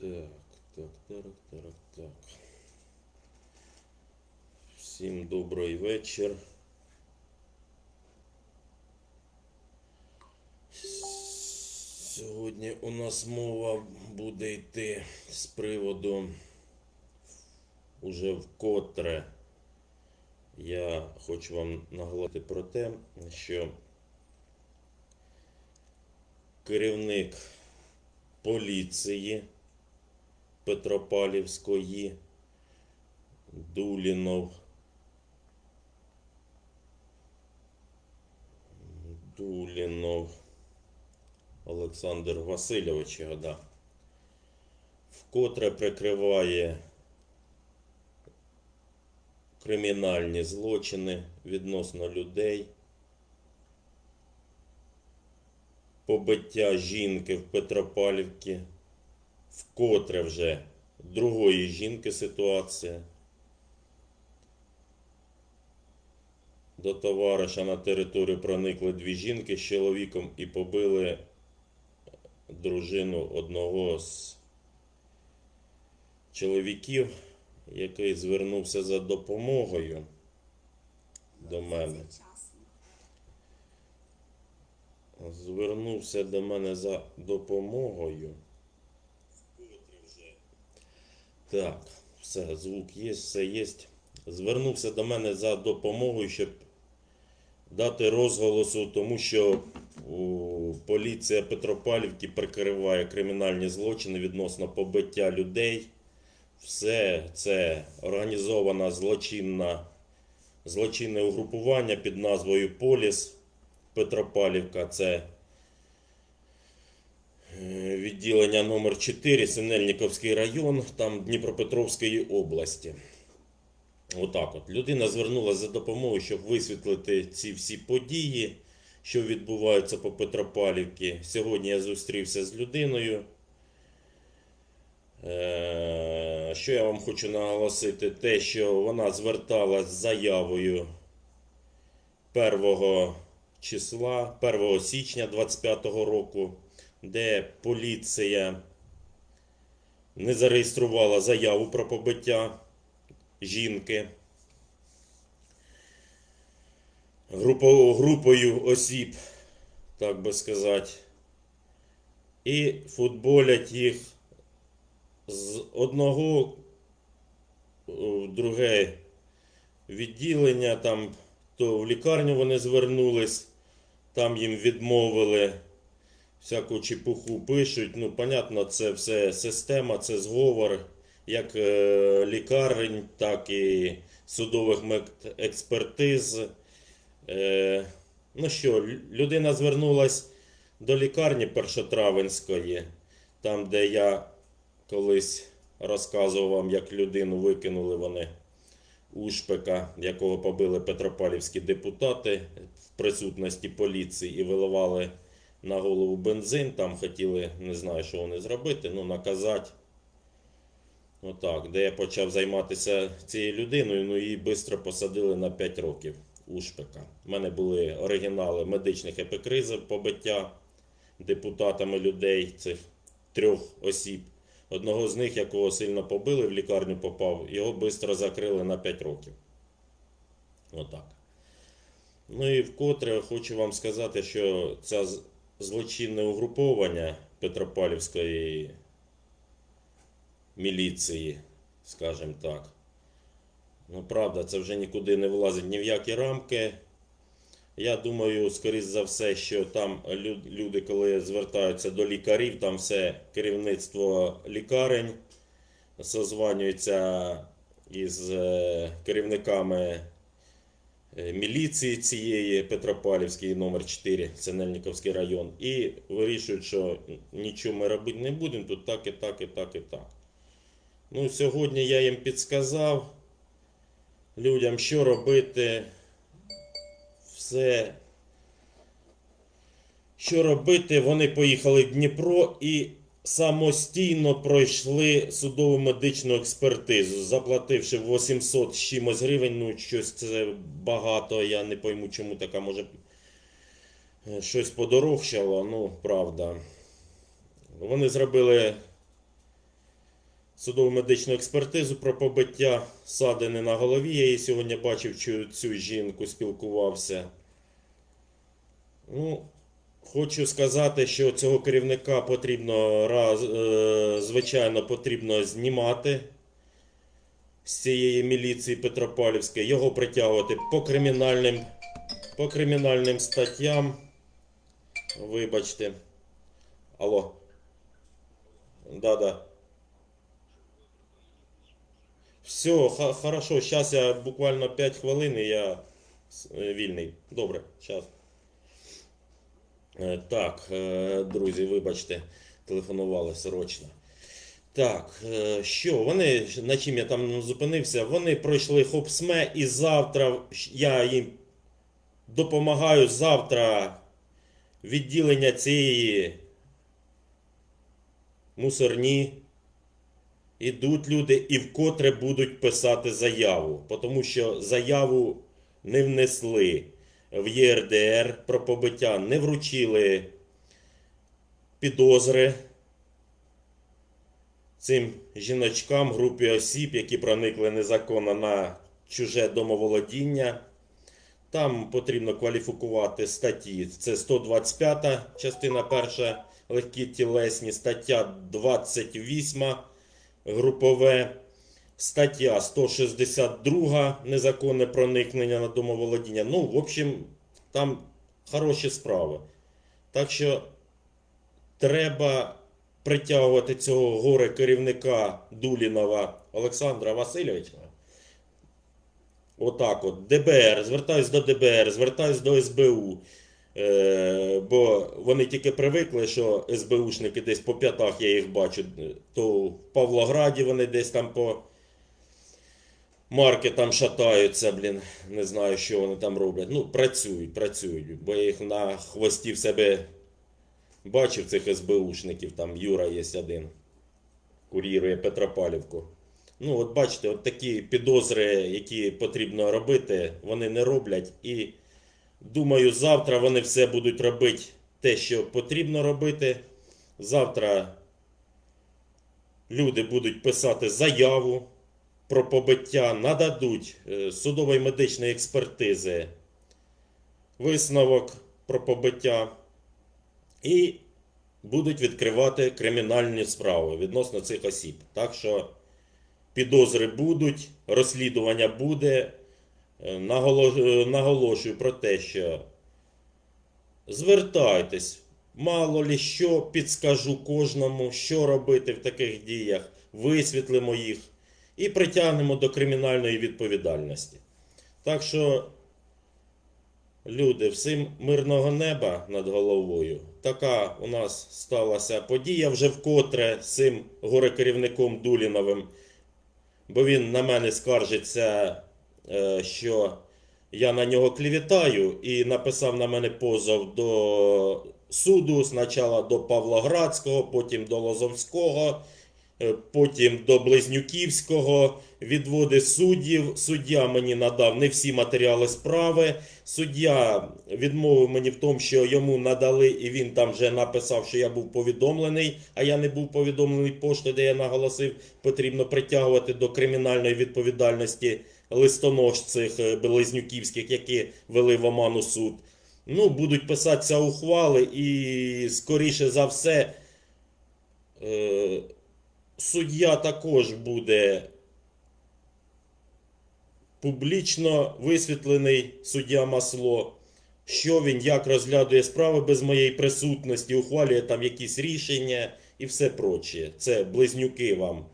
Так, так, так, так, так. Всім добрий вечір. Сьогодні у нас мова буде йти з приводу уже вкотре. Я хочу вам наголосити про те, що керівник поліції Петропавлівської Дулінов. Дулінов. Олександр Васильович, його, да, вкотре прикриває кримінальні злочини відносно людей, побиття жінки в Петропавлівці, вкотре вже другої жінки ситуація. До товариша на територію проникли дві жінки з чоловіком і побили дружину одного з чоловіків, який звернувся за допомогою до мене. Звернувся до мене за допомогою. Так, все, звук є, все є. Звернувся до мене за допомогою, щоб дати розголосу, тому що у, поліція Петропавлівки прикриває кримінальні злочини відносно побиття людей. Все це організована злочинна, злочинне угрупування під назвою Поліс Петропавлівка. Це відділення номер 4 Синельниковський район, там Дніпропетровської області. Отак от. Людина звернулася за допомогою, щоб висвітлити ці всі події, що відбуваються по Петропавлівці. Сьогодні я зустрівся з людиною. Е, Що я вам хочу наголосити? Те, що вона зверталась з заявою 1 числа, 1 січня 25 року, де поліція не зареєструвала заяву про побиття жінки. Групою осіб, так би сказати, і футболять їх з одного в друге відділення, там то в лікарню вони звернулись, там їм відмовили, всяку чепуху пишуть. Ну, понятно, це все система, це зговор як е, лікарень, так і судових експертиз. Е, ну що, людина звернулась до лікарні Першотравенської, там, де я колись розказував вам, як людину викинули вони Ушпика, якого побили петропавлівські депутати в присутності поліції і виливали на голову бензин. Там хотіли, не знаю, що вони зробити, ну наказати. Отак, де я почав займатися цією людиною, ну її швидко посадили на 5 років Ушпика. У мене були оригінали медичних епікризів побиття депутатами людей, цих трьох осіб. Одного з них, якого сильно побили, в лікарню попав, його швидко закрили на 5 років. Отак. Ну і вкотре хочу вам сказати, що з- злочинне угруповання Петропавлівської міліції, скажімо так. Ну, правда, це вже нікуди не влазить ні в які рамки. Я думаю, скоріш за все, що там люди, коли звертаються до лікарів, там все керівництво лікарень созванюється із е, керівниками міліції цієї Петропавлівської номер 4 Синельниковський район, і вирішують, що нічого ми робити не будемо, тут так і так, і так, і так. Ну, сьогодні я їм підсказав людям, що робити. Все. Що робити? Вони поїхали в Дніпро і самостійно пройшли судово медичну експертизу, заплативши 800 з чимось гривень. Ну, щось це багато. Я не пойму, чому така може щось подорожчало. Ну, правда. Вони зробили судово медичну експертизу про побиття садини на голові. Я її сьогодні бачив цю жінку, спілкувався. Ну, хочу сказати, що цього керівника потрібно раз, е, звичайно, потрібно знімати з цієї міліції Петропавлівської, його притягувати по кримінальним, по кримінальним статтям. Вибачте. Алло. Да-да. Все, хорошо, сейчас я буквально 5 хвилин і я е, вільний. Добре, зараз. Так, е, друзі, вибачте, телефонували срочно. Так, е, що, вони, на чим я там зупинився, вони пройшли хопсме і завтра я їм допомагаю завтра відділення цієї мусорні. Ідуть люди і вкотре будуть писати заяву, тому що заяву не внесли в ЄРДР про побиття, не вручили підозри цим жіночкам, групі осіб, які проникли незаконно на чуже домоволодіння. Там потрібно кваліфікувати статті. Це 125 частина перша легкі тілесні, стаття 28 групове, стаття 162 незаконне проникнення на домоволодіння. Ну, в общем, там хороші справи. Так що треба притягувати цього горе керівника Дулінова Олександра Васильовича. Отак от. ДБР, звертаюсь до ДБР, звертаюсь до СБУ. Е, бо вони тільки привикли, що СБУшники десь по п'ятах я їх бачу. То в Павлограді вони десь там по маркетам шатаються, блін. Не знаю, що вони там роблять. Ну, працюють, працюють. Бо я їх на хвості в себе бачив цих СБУшників. Там Юра є один. Курірує Петропавлівку. Ну, от бачите, от такі підозри, які потрібно робити, вони не роблять. І думаю, завтра вони все будуть робити те, що потрібно робити. Завтра люди будуть писати заяву про побиття, нададуть е, судової медичної експертизи, висновок про побиття і будуть відкривати кримінальні справи відносно цих осіб. Так що підозри будуть, розслідування буде. Е, е, Наголошую про те, що звертайтесь, мало лі що підскажу кожному, що робити в таких діях, висвітлимо їх і притягнемо до кримінальної відповідальності. Так що, люди, всім мирного неба над головою. Така у нас сталася подія вже вкотре з цим горе-керівником Дуліновим бо він на мене скаржиться, е, що я на нього клівітаю і написав на мене позов до суду, спочатку до Павлоградського, потім до Лозовського, потім до Близнюківського, відводи суддів. Суддя мені надав не всі матеріали справи. Суддя відмовив мені в тому, що йому надали, і він там вже написав, що я був повідомлений, а я не був повідомлений поштою, де я наголосив, потрібно притягувати до кримінальної відповідальності листонож цих е, близнюківських, які вели в оману суд. Ну, будуть писатися ухвали, і скоріше за все, е, суддя також буде публічно висвітлений суддя Масло, що він як розглядує справи без моєї присутності, ухвалює там якісь рішення і все прочее. Це близнюки вам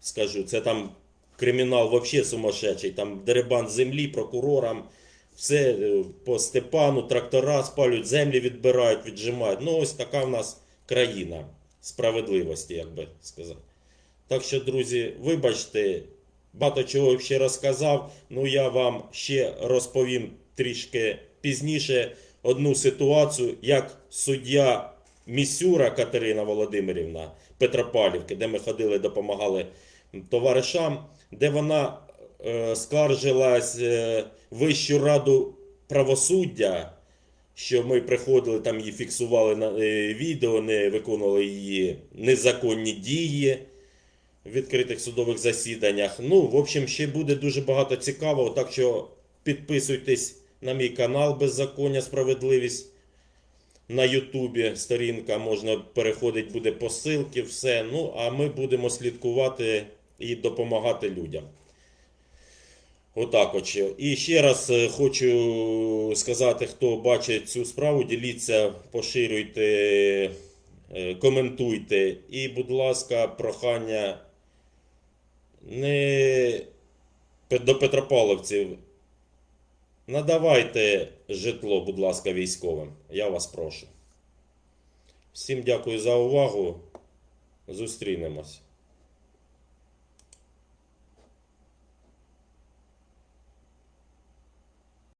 скажу. Це там кримінал взагалі сумасшедший, там деребан землі, прокурорам. Все е, по Степану, трактора спалюють, землі відбирають, віджимають. Ну, ось така в нас країна справедливості, як би сказати. Так що, друзі, вибачте, багато чого ще розказав. Ну, я вам ще розповім трішки пізніше одну ситуацію, як суддя Місюра Катерина Володимирівна Петропавлівки, де ми ходили, допомагали товаришам, де вона е, скаржилась е, Вищу раду правосуддя, що ми приходили там її фіксували на е, відео, не виконували її незаконні дії. в відкритих судових засіданнях. Ну, в общем, ще буде дуже багато цікавого, так що підписуйтесь на мій канал Беззаконня Справедливість. На Ютубі сторінка можна переходить буде по ссылці, все. Ну, а ми будемо слідкувати і допомагати людям. Отак от. І ще раз е, хочу сказати, хто бачить цю справу, діліться, поширюйте, е, коментуйте. І, будь ласка, прохання не до Петропавловців. Надавайте житло, будь ласка, військовим. Я вас прошу. Всім дякую за увагу. Зустрінемось.